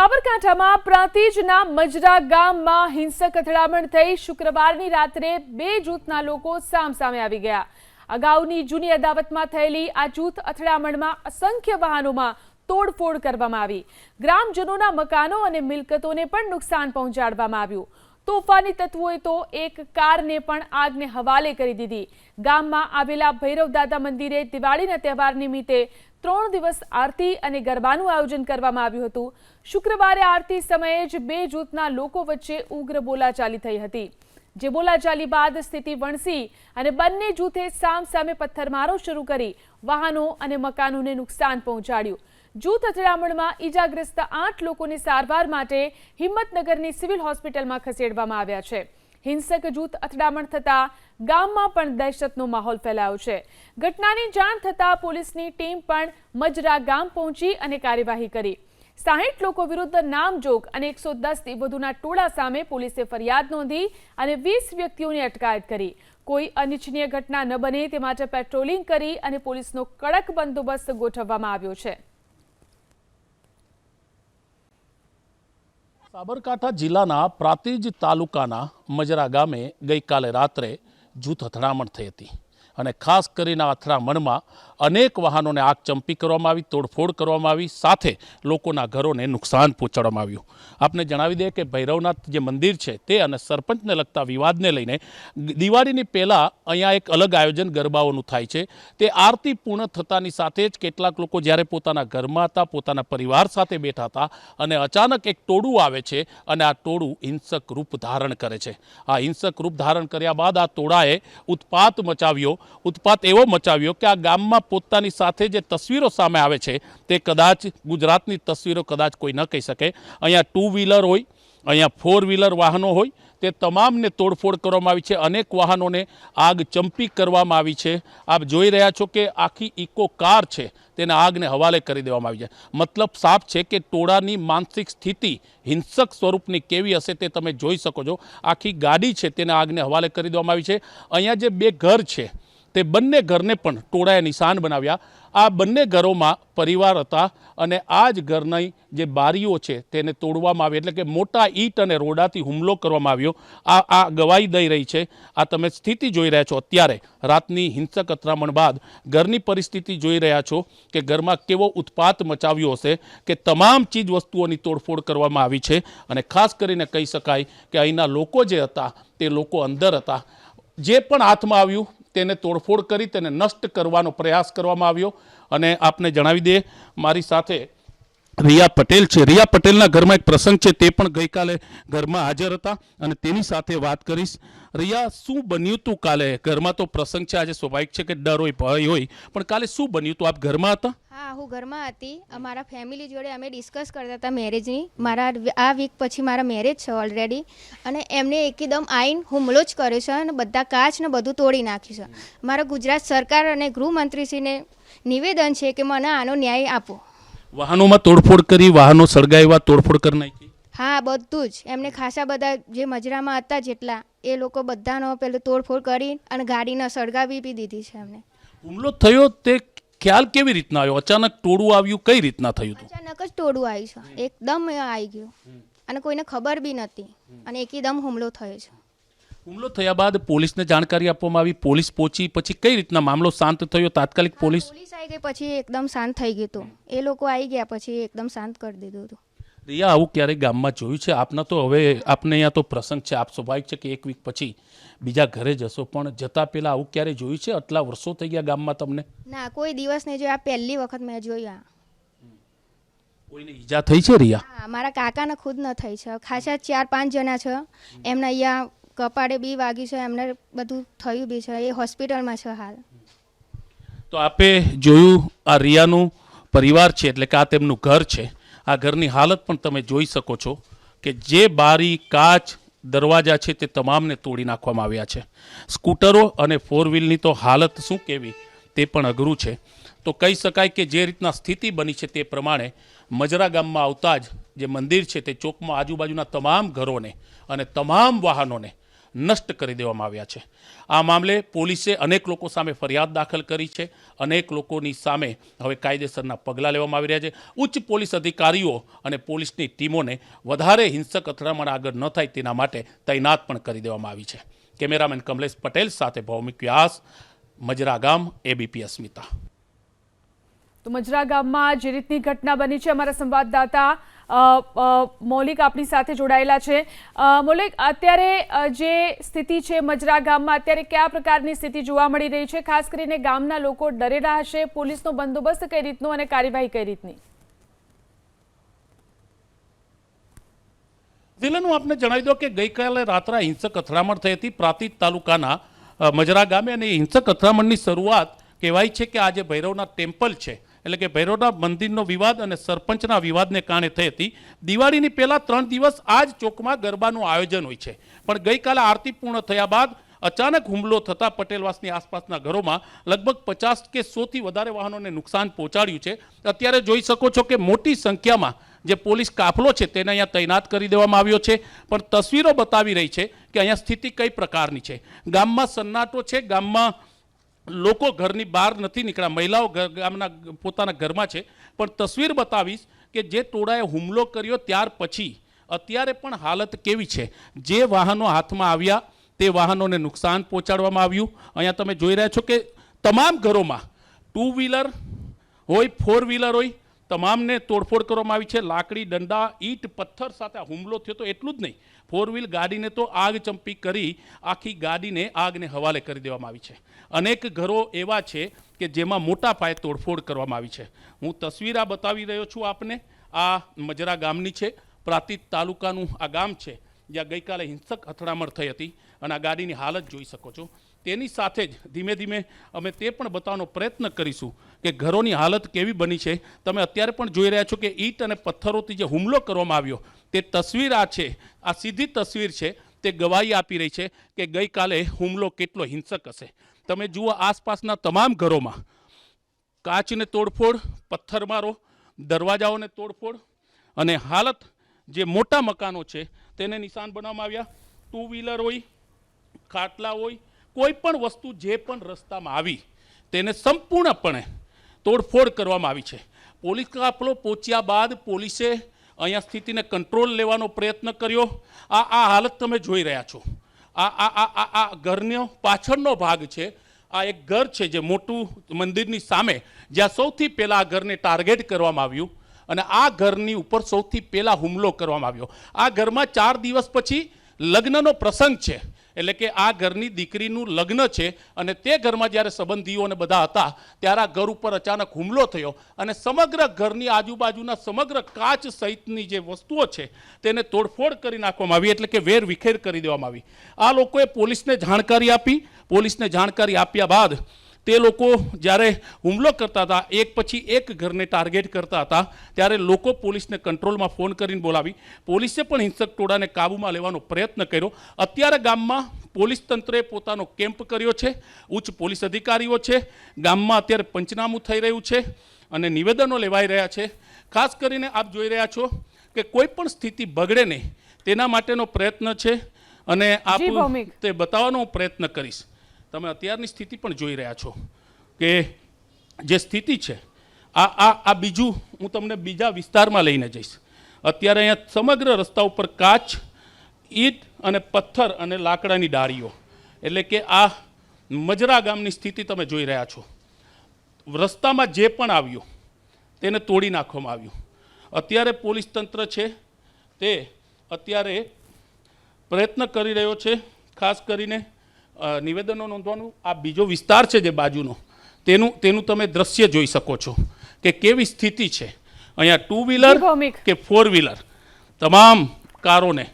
સાબરકાંઠામાં પ્રાંતિજના મજરા ગામમાં હિંસક અથડામણ થઈ શુક્રવારની રાત્રે બે જૂથના લોકો સામસામે આવી ગયા. અગાઉની જૂની અદાવતમાં થયેલી આ જૂથ અથડામણમાં અસંખ્ય વાહનોમાં તોડફોડ કરવામાં આવી. ગ્રામજનોના મકાનો અને મિલકતોને પણ નુકસાન પહોંચાડવામાં આવ્યું. તોફાની તત્વોએ તો એક કારને પણ આગને હવાલે કરી દીધી. ગામમાં આવેલા ભૈરવદાદા મંદિરે દિવાળીના તહેવાર નિમિત્તે ત્રણ દિવસ આરતી અને ગરબાનું આયોજન કરવામાં આવ્યું હતું. શુક્રવારે આરતી સમયે જ બે જૂથના લોકો વચ્ચે ઉગ્ર બોલાચાલી થઈ હતી. જે બોલાચાલી બાદ સ્થિતિ વણસી અને બંને જૂથે સામસામે પથ્થરમારો શરૂ કરી વાહનો અને મકાનોને નુકસાન પહોંચાડ્યું. જૂથ અથડામણમાં ઈજાગ્રસ્ત આઠ લોકોને સારવાર માટે હિંમતનગરની સિવિલ હોસ્પિટલમાં ખસેડવામાં આવ્યા છે. હિંસક જૂથ અથડામણ થતા ગામમાં પણ દહેશતનો માહોલ ફેલાયો છે. ઘટનાની જાણ થતાં પોલીસની ટીમ પણ મજરા ગામ પહોંચી અને કાર્યવાહી કરી. સાહીઠ લોકો વિરુદ્ધ નામજોગ અને એકસો દસથી વધુના ટોળા સામે પોલીસે ફરિયાદ નોંધી અને વીસ વ્યક્તિઓની અટકાયત કરી. કોઈ અનિચ્છનીય ઘટના ન બને તે માટે પેટ્રોલિંગ કરી અને પોલીસનો કડક બંદોબસ્ત ગોઠવવામાં આવ્યો છે. સાબરકાંઠા જિલ્લાના પ્રાતિજ તાલુકાના મજરા ગામે ગઈકાલે રાત્રે જૂથ અથડામણ થઈ હતી. અને ખાસ કરીને અથડામણમાં અનેક વાહનોને આગ ચંપી કરવામાં આવી, તોડફોડ કરવામાં આવી, સાથે લોકોના ઘરોને નુકસાન પહોંચાડવામાં આવ્યું. આપને જણાવી દઈએ કે ભૈરવનાથ જે મંદિર છે તે અને સરપંચને લગતા વિવાદને લઈને દિવાળીની પહેલાં અહીંયા એક અલગ આયોજન ગરબાઓનું થાય છે. તે આરતી પૂર્ણ થતાની સાથે જ કેટલાક લોકો જ્યારે પોતાના ઘરમાં હતા, પોતાના પરિવાર સાથે બેઠા હતા અને અચાનક એક ટોળું આવે છે અને આ ટોળું હિંસક રૂપ ધારણ કરે છે. આ હિંસક રૂપ ધારણ કર્યા બાદ આ ટોળાએ ઉત્પાત મચાવ્યો ઉત્પાત એવો મચાવ્યો કે આ ગામમાં પોતાની સાથે જે તસવીરો સામે આવે છે, તે કદાચ ગુજરાતની તસવીરો કદાચ કોઈ ન કહી શકે. અહીંયા ટુ વ્હીલર હોય, અહીંયા ફોર વ્હીલર વાહનો હોય, તે તમામને તોડફોડ કરવામાં આવી છે. અનેક વાહનોને આગ ચંપી કરવામાં આવી છે. આપ જોઈ રહ્યા છો કે આખી ઇકો કાર છે, તેને આગને હવાલે કરી દેવામાં આવી છે. મતલબ સાફ છે કે ટોળાની માનસિક સ્થિતિ હિંસક સ્વરૂપની કેવી હશે તે તમે જોઈ શકો છો. આખી ગાડી છે, તેને આગને હવાલે કરી દેવામાં આવી છે. અહીંયા જે બે ઘર છે તે બંને ઘરને પણ ટોળાએ નિશાન બનાવ્યા. આ બંને ઘરોમાં પરિવાર હતા અને આ જ ઘરની જે બારીઓ છે તેને તોડવામાં આવી, એટલે કે મોટા ઈંટ અને રોડાથી હુમલો કરવામાં આવ્યો. આ આ ગવાહી દઈ રહી છે. આ તમે સ્થિતિ જોઈ રહ્યા છો અત્યારે. રાતની હિંસક અથડામણ બાદ ઘરની પરિસ્થિતિ જોઈ રહ્યા છો કે ઘરમાં કેવો ઉત્પાત મચાવ્યો હશે કે તમામ ચીજ વસ્તુઓની તોડફોડ કરવામાં આવી છે. અને ખાસ કરીને કહી શકાય કે અહીંના લોકો જે હતા તે લોકો અંદર હતા. જે પણ હાથમાં આવ્યું તેને તોડફોડ કરી, તેને નષ્ટ કરવાનો પ્રયાસ કરવામાં આવ્યો. અને આપને જણાવી દઈએ, મારી સાથે રિયા પટેલ છે. રિયા પટેલના ઘરમાં એક પ્રસંગ છે, તે પણ ગઈકાલે ઘરમાં હાજર હતા અને તેની સાથે વાત કરીશ. રિયા, શું બન્યું હતું કાલે? ઘરમાં તો પ્રસંગ છે, આજે સ્વાભાવિક છે કે ડર હોય, ભય હોય, પણ કાલે શું બન્યું હતું આપ ઘરમાં હતા? હા, હું ઘરમાં હતી. અમારા ફેમિલી જોડે અમે ડિસ્કસ કરતા હતા મેરેજની મારા આ વીક પછી મારા મેરેજ છે ઓલરેડી અને એમને એકદમ આઈન હુમલો જ કર્યો છે અને બધા કાચ ને બધું તોડી નાખ્યું છે. મારા ગુજરાત સરકાર અને ગૃહમંત્રીશ્રીને નિવેદન છે કે મને આનો ન્યાય આપો. વાહનોમાં તોડફોડ કરી વાહનો સળગાવ્યા તોડફોડ કરી નાખી? હા બધું જ. એમને ખાસા બધા જે મજરામાં હતા જેટલા એ લોકો બધાનો પેલું તોડફોડ કરી અને ગાડીને સળગાવી બી દીધી છે એમને. હુમલો થયો તે ખ્યાલ કેવી રીતના આવ્યો? અચાનક ટોળું આવ્યું કઈ રીતના થયું હતું? અચાનક જ ટોળું આવ્યું છે એકદમ આવી ગયું. અને કોઈને ખબર બી નથી અને એકદમ હુમલો થયો છે. હુમલો થયા બાદ પોલીસને જાણકારી આપવામાં આવી. પોલીસ પહોંચી પછી કઈ રીતના મામલો શાંત થયો? તાત્કાલિક પોલીસ પોલીસ આવી ગઈ પછી એકદમ શાંત થઈ ગયું હતું. એ લોકો આવી ગયા પછી એકદમ શાંત કરી દીધું હતું. રિયા આવું ક્યારેય ગામમાં જોયું છે? આપના તો હવે આપને અહીંયા તો પ્રસંગ છે. આપ સ્વાભાવિક છે કે એક વીક પછી બીજા ઘરે જશો. પણ જતા પહેલા આવું ક્યારે જોયું છે? આટલા વર્ષો થઈ ગયા ગામમાં તમને? ના કોઈ દિવસ નહીં જોયું. આ પહેલી વખત મેં જોયું કોઈને ઈજા થઈ છે રિયા? હા મારા કાકાને ખુદ ન થઈ છે. ખાસા ચાર પાંચ જણા છે. એમના અહીંયા કપાળે બી વાગ્યું છે, એમને બધું થયું બી છે, એ હોસ્પિટલમાં છે હાલ. તો આપે જોયું આ રિયાનું પરિવાર છે, એટલે કે આ તેમનું ઘર છે. આ ઘરની હાલત પણ તમે જોઈ શકો છો કે જે બારી, કાચ, દરવાજા છે તે તમામને તોડી નાખવામાં આવ્યા છે. સ્કૂટરો અને ફોર વ્હીલની તો હાલત શું કેવી? તે પણ અઘરું છે. તો કહી શકાય કે જે રીતના સ્થિતિ બની છે તે પ્રમાણે મજરા ગામમાં આવતા જ જે મંદિર છે તે ચોકમાં આજુબાજુના તમામ ઘરોને અને તમામ વાહનોને નષ્ટ કરી દેવામાં આવ્યા છે. આ મામલે પોલીસે અનેક લોકો સામે ફરિયાદ દાખલ કરી છે. અનેક લોકોની સામે હવે કાયદેસરના પગલાં લેવામાં આવી રહ્યા છે. ઉચ્ચ પોલીસ અધિકારીઓ અને પોલીસની ટીમોને વધારે હિંસક અથડામણ આગળ ન થાય તેના માટે તૈનાત પણ કરી દેવામાં આવી છે. કેમેરામેન કમલેશ પટેલ સાથે ભૌમિક વ્યાસ, મજરા ગામ એબીપી અસ્મિતા. તો મજરા ગામમાં જે રીતની ઘટના બની છે અમારા સંવાદદાતા મૌલિક આપણી સાથે જોડાયેલા છે. મૌલિક, અત્યારે જે સ્થિતિ છે મજરા ગામમાં, અત્યારે કયા પ્રકારની સ્થિતિ જોવા મળી રહી છે? ખાસ કરીને ગામના લોકો ડરેલા હશે, પોલીસનો બંદોબસ્ત કઈ રીતનો અને કાર્યવાહી કઈ રીતની? જિલ્લાનું આપને જણાવી દો કે ગઈકાલે રાત્રે હિંસક અથડામણ થઈ હતી. પ્રાંતિજ તાલુકાના મજરા ગામે અને હિંસક અથડામણની શરૂઆત કહેવાય છે કે આજે ભૈરવના ટેમ્પલ છે. એટલે કે ભૈરવના મંદિરનો વિવાદ અને સરપંચના વિવાદને કારણે થઈ હતી. દિવાળીની પહેલાં ત્રણ દિવસ આ જ ચોકમાં ગરબાનું આયોજન હોય છે. પણ ગઈકાલે આરતી પૂર્ણ થયા બાદ અચાનક હુમલો થતાં પટેલવાસની આસપાસના ઘરોમાં લગભગ પચાસ કે સોથી વધારે વાહનોને નુકસાન પહોંચાડ્યું છે. અત્યારે જોઈ શકો છો કે મોટી સંખ્યામાં જે પોલીસ કાફલો છે તેને અહીંયા તૈનાત કરી દેવામાં આવ્યો છે. પણ તસવીરો બતાવી રહી છે કે અહીંયા સ્થિતિ કઈ પ્રકારની છે. ગામમાં સન્નાટો છે, ગામમાં લોકો ઘરની બહાર નથી નીકળ્યા. મહિલાઓ ગામના, પોતાના ઘરમાં છે. પણ તસવીર બતાવીશ કે જે ટોળાએ હુમલો કર્યો ત્યાર પછી અત્યારે પણ હાલત કેવી છે? જે વાહનો હાથમાં આવ્યા, તે વાહનોને નુકસાન પહોંચાડવામાં આવ્યું. અહીંયા તમે જોઈ રહ્યા છો કે તમામ ઘરોમાં ટુ વ્હીલર હોય, ફોર વ્હીલર હોય તમામને તોડફોડ કરવામાં આવી છે. લાકડી દંડા ઈંટ, પથ્થર સાથે હુમલો થયો તો એટલું જ નહીં. ફોર વ્હીલ ગાડીને તો આગ ચંપી કરી, આખી ગાડીને આગને હવાલે કરી દેવામાં આવી છે. અનેક ઘરો એવા છે કે જેમાં મોટા પાયે તોડફોડ કરવામાં આવી છે. હું તસવીર આ બતાવી રહ્યો છું આપને. આ મજરા ગામની છે. પ્રાતિત તાલુકાનું આ ગામ છે. જ્યાં ગઈકાલે હિંસક અથડામણ થઈ હતી અને આ ગાડીની હાલત જોઈ શકો છો. તેની સાથે જ ધીમે ધીમે અમે તે પણ બતાવવાનો પ્રયત્ન કરીશું કે ઘરોની હાલત કેવી બની છે. તમે અત્યારે પણ જોઈ રહ્યા છો કે ઈંટ અને પથ્થરોથી જે હુમલો કરવામાં આવ્યો, તે તસવીર આ છે, આ સીધી તસવીર છે, તે ગવાહી આપી રહી છે કે ગઈકાલે હુમલો કેટલો હિંસક હશે. તમે જુઓ આસપાસના તમામ ઘરોમાં કાચને તોડફોડ પથ્થરમારો દરવાજાઓને તોડફોડ અને હાલત જે મોટા મકાનો છે, તેને નિશાન બનાવવામાં આવ્યા. ટુ વ્હીલર હોય, ખાટલા હોય કોઈ પણ વસ્તુ જે પણ રસ્તામાં આવી, તેને સંપૂર્ણપણે તોડફોડ કરવામાં આવી છે. પોલીસ કાફલો પહોંચ્યા બાદ પોલીસે અહીંયા સ્થિતિને કંટ્રોલ લેવાનો પ્રયત્ન કર્યો. આ આ હાલત તમે જોઈ રહ્યા છો. આ આ આ આ આ ઘરનો પાછળનો ભાગ છે. આ એક ઘર છે જે મોટું મંદિરની સામે, જ્યાં સૌથી પહેલાં આ ઘરને ટાર્ગેટ કરવામાં આવ્યું અને આ ઘરની ઉપર સૌથી પહેલાં હુમલો કરવામાં આવ્યો. આ ઘરમાં ચાર દિવસ પછી લગ્નનો પ્રસંગ છે. એટલે કે આ ઘરની દીકરીનું લગ્ન છે અને તે ઘરમાં જ્યારે સંબંધીઓને બધા હતા, ત્યારે આ ઘર ઉપર અચાનક હુમલો થયો અને સમગ્ર ઘરની આજુબાજુના સમગ્ર કાચ સહિતની જે વસ્તુઓ છે તેને તોડફોડ કરી નાખવામાં આવી, એટલે કે વેર વિખેર કરી દેવામાં આવી. આ લોકોએ પોલીસને જાણકારી આપી. પોલીસને જાણકારી આપ્યા બાદ તે લોકો જ્યારે હુમલો કરતા હતા એક પછી એક ઘરને ટાર્ગેટ કરતા હતા ત્યારે લોકો પોલીસને કંટ્રોલમાં ફોન કરીને બોલાવી. પોલીસે પણ હિંસક ટોળાને કાબૂમાં લેવાનો પ્રયત્ન કર્યો. અત્યારે ગામમાં પોલીસ તંત્રએ પોતાનો કેમ્પ કર્યો છે ઉચ્ચ પોલીસ અધિકારીઓ છે ગામમાં અત્યારે પંચનામું થઈ રહ્યું છે અને નિવેદનો લેવાઈ રહ્યા છે. ખાસ કરીને આપ જોઈ રહ્યા છો કે કોઈ પણ સ્થિતિ બગડે નહીં. તેના માટેનો પ્રયત્ન છે અને આપ તે બતાવવાનો પ્રયત્ન કરીશ. તમે અત્યારની સ્થિતિ પણ જોઈ રહ્યા છો કે જે સ્થિતિ છે, આ આ આ બીજું હું તમને બીજા વિસ્તારમાં લઈને જઈશ. અત્યારે અહીંયા સમગ્ર રસ્તા ઉપર કાચ, ઈંટ અને પથ્થર અને લાકડાની ડાળીઓ. એટલે કે આ મજરા ગામની સ્થિતિ તમે જોઈ રહ્યા છો. રસ્તામાં જે પણ આવ્યું, તેને તોડી નાખવામાં આવ્યું. અત્યારે પોલીસ તંત્ર છે, તે અત્યારે પ્રયત્ન કરી રહ્યો છે, ખાસ કરીને નિવેદનો નોંધવાનું? આ બીજો વિસ્તાર છે જે બાજુનો. તેનું તેનું તમે દ્રશ્ય જોઈ શકો છો કે કેવી સ્થિતિ છે. અહીંયા ટુ વ્હીલર કે ફોર વ્હીલર તમામ કારોને